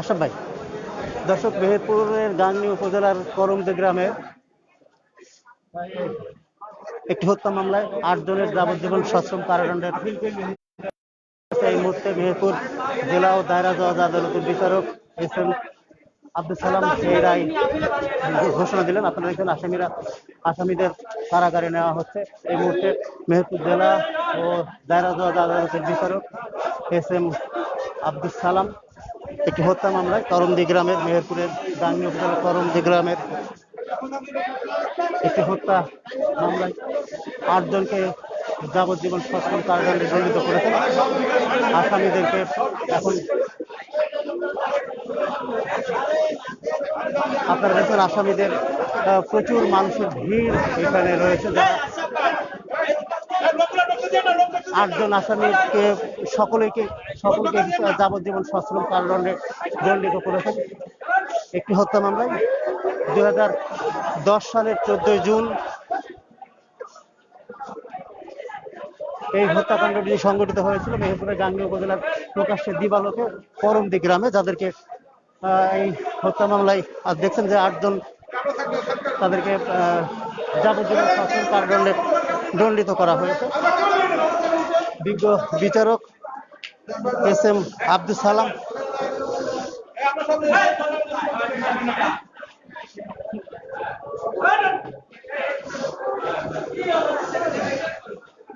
আশাফ ভাই। দর্শক, মেহেরপুরের গাংনী উপজেলার করমদে গ্রামে একটি হত্যা মামলায় আট জনের যাবজ্জীবন সশ্রম কারাদণ্ডের এই মুহূর্তে মেহেরপুর জেলা ও দায়রা জজ আদালতের বিচারক এস এম আব্দুল সালাম রায় ঘোষণা দিলেন। আপনারা দেখছেন, আসামিরা, আসামিদের কারাগারে নেওয়া হচ্ছে। এই মুহূর্তে মেহেরপুর জেলা ও দায়রা জজ আদালতের বিচারক এস এম আব্দুল সালাম একটি হত্যা মামলায় করমদি গ্রামের মেহেরপুরের গাঙ্গি উপজেলার করমদি গ্রামের একটি হত্যা মামলায় আটজনকে যাবজ্জীবন সশ্রম কারাদণ্ডে দণ্ডিত করেছেন। আসামিদেরকে এখন আপনারা দেখছেন আসামিদের প্রচুর মানুষের ভিড় এখানে রয়েছে। যারা আটজন আসামিকে সকলেকে, সকলকে যাবজ্জীবন সশ্রম কারাদণ্ডে দণ্ডিত করেছেন। একটি হত্যা মামলায় দুই সালের চোদ্দই জুন এই হত্যাকাণ্ডটি সংঘটিত হয়েছিল। মেহেরপুরের গাঙ্গী উপজেলার প্রকাশ্যে দিবালোকে করমদি গ্রামে যাদেরকে এই হত্যা মামলায় আজ দেখছেন যে আটজন তাদেরকে যাবজ্জীবন সশ্রম কারাদণ্ডে দণ্ডিত করা হয়েছে। বিজ্ঞ বিচারক S M Abdul Salam.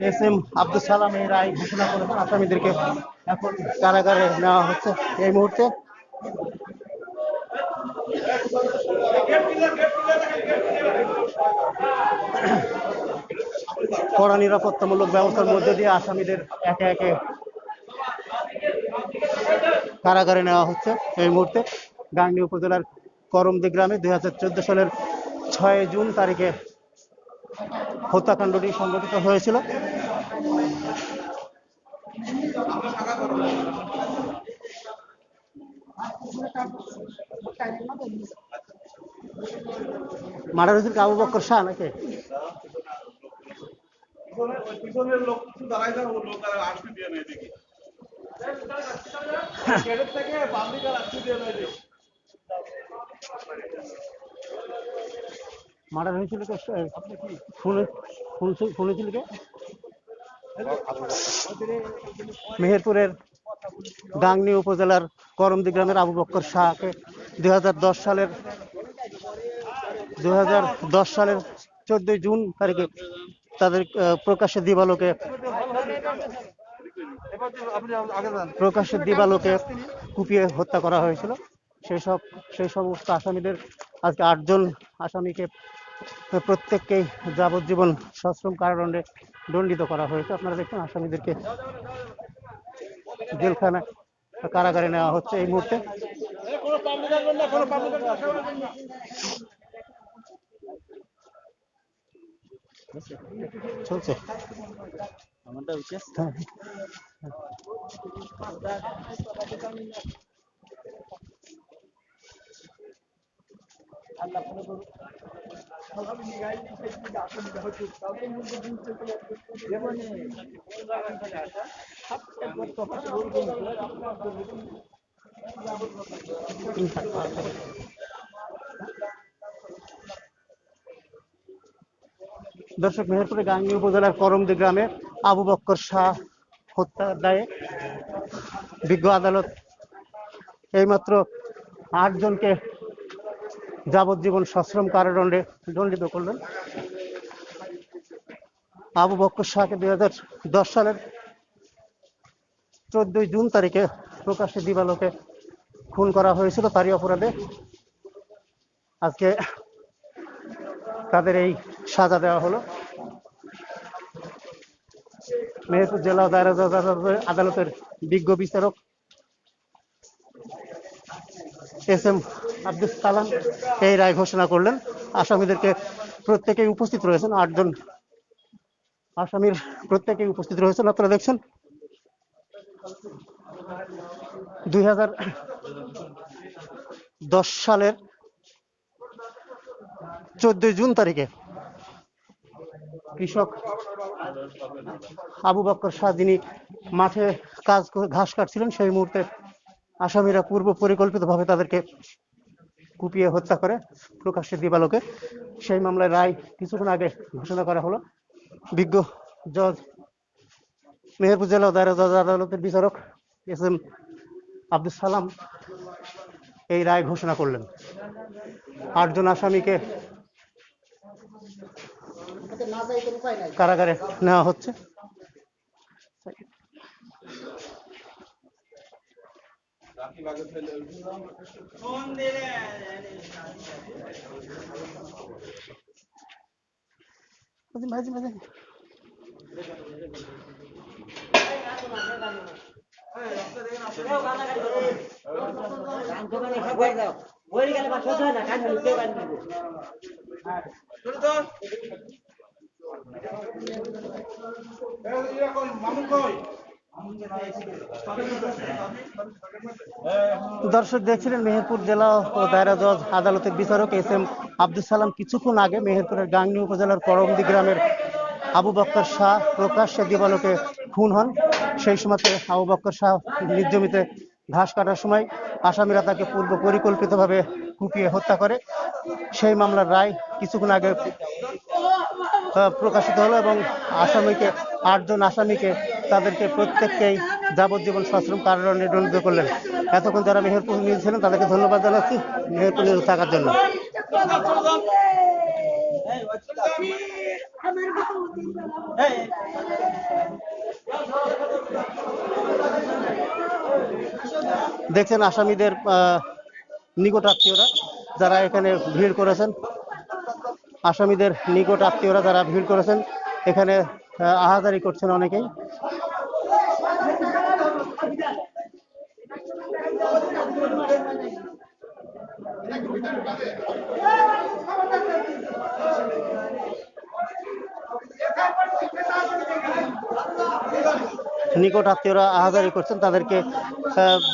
S M Abdul Salam এই রায় ঘোষণা করেছেন। আসামিদেরকে এখন কারাগারে নেওয়া হচ্ছে এই মুহূর্তে। কড়া নিরাপত্তামূলক ব্যবস্থার মধ্যে দিয়ে আসামিদের একে একে কারাগারে নেওয়া হচ্ছে এই মুহূর্তে। গাংনী উপজেলার করমদি গ্রামে দুই হাজার চোদ্দ সালের ছয় জুন তারিখে হত্যাকাণ্ডটি সংঘটিত হয়েছিল। মারা হয়েছিল কি? আবু বক্কর শাহ নাকি? পিছনের লোক কিছু দাঁড়াই যায় ওর লোক আর আসতে দিয়ে নেই দেখি। গেটের থেকে বাম দিকে আসতে দিয়ে নেই দেখি। মার্ডার হয়েছিল কে কে? মেহেরপুরের গাংনী উপজেলার করমদি গ্রামের আবু বক্কর শাহকে দু হাজার দশ সালের দু হাজার দশ সালের চোদ্দই জুন তারিখে তাদের প্রকাশ্যে দিবালোকে প্রকাশ্যে দিবালোকে কুপিয়ে হত্যা করা হয়েছিল। সেই সব, সেই সমস্ত আসামিদের আজকে আটজন আসামিকে প্রত্যেককেই যাবজ্জীবন সশ্রম কারাদণ্ডে দণ্ডিত করা হয়েছে। আপনারা দেখছেন আসামিদেরকে জেলখানা কারাগারে নেওয়া হচ্ছে এই মুহূর্তে। কোনো পাবলিক আসবেন না কোনো দর্শক মেহেরপুরে গাঙ্গী উপজেলার করমদি গ্রামে আবু বক্কর শাহ হত্যার দায়ে বিজ্ঞ আদালত এইমাত্র আটজনকে যাবজ্জীবন সশ্রম কারাদণ্ডে দণ্ডিত করলেন। আবু বক্কর শাহকে দুই হাজার দশ সালের চোদ্দই জুন তারিখে প্রকাশ্যে দিবালোকে খুন করা হয়েছিল। তারই অপরাধে আজকে তাদের এই সাজা দেওয়া হলো। মেহেরপুর জেলা আদালতের- বিজ্ঞ বিচারক এস এম আব্দুল কালাম এই রায় ঘোষণা করলেন। আসামিদেরকে প্রত্যেকেই উপস্থিত রয়েছেন। আটজন আসামির প্রত্যেকেই উপস্থিত রয়েছেন। আপনারা দেখছেন দুই হাজার দশ সালের চোদ্দই জুন তারিখে কৃষক আবু বক্কর শাহ যিনি মাঠে কাজ ঘাস কাটছিলেন, সেই মুহূর্তে আসামিরা পূর্ব পরিকল্পিতভাবে তাদেরকে কুপিয়ে হত্যা করে প্রকাশ্যে দিবালোকে। সেই মামলায় রায় কিছুক্ষণ আগে ঘোষণা করা হলো। বিজ্ঞ জজ মেহেরপুর জেলা দায়রা জজ আদালতের বিচারক এস এম আব্দুল সালাম এই রায় ঘোষণা করলেন। আটজন আসামিকে কারাগারে নেওয়া হচ্ছে। এরকম মামুন কই দর্শক দেখছিলেন মেহেরপুর জেলা ও দায়রা জজ আদালতের বিচারক এস এম আব্দুল সালাম কিছুক্ষণ আগে মেহেরপুরের গাংনী উপজেলার করমদি গ্রামের আবু বক্কর শাহ প্রকাশ্যে দিবালোকে খুন হন। সেই সময়তে আবু বক্কর শাহ নিজ জমিতে ঘাস কাটার সময় আসামিরা তাকে পূর্ব পরিকল্পিতভাবে কুপিয়ে হত্যা করে। সেই মামলার রায় কিছুক্ষণ আগে প্রকাশিত হলো এবং আসামিকে, আটজন আসামিকে তাদেরকে প্রত্যেককেই যাবজ্জীবন সশ্রম কারাদণ্ডে দণ্ডিত করলেন। এতক্ষণ যারা মেহেরপুর নিউজ ছিলেন, তাদেরকে ধন্যবাদ জানাচ্ছি। মেহেরপুর নিউজ থাকার জন্য। দেখছেন আসামিদের নিকট আত্মীয়রা যারা এখানে ভিড় করেছেন। আসামিদের নিকট আত্মীয়রা যারা ভিড় করেছেন, এখানে আহাজারি করছেন অনেকেই। নিকট আত্মীয়রা আহাজারি করছেন, তাদেরকে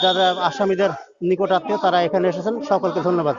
যারা আসামিদের নিকট আত্মীয়, তারা এখানে এসেছেন। সকলকে ধন্যবাদ।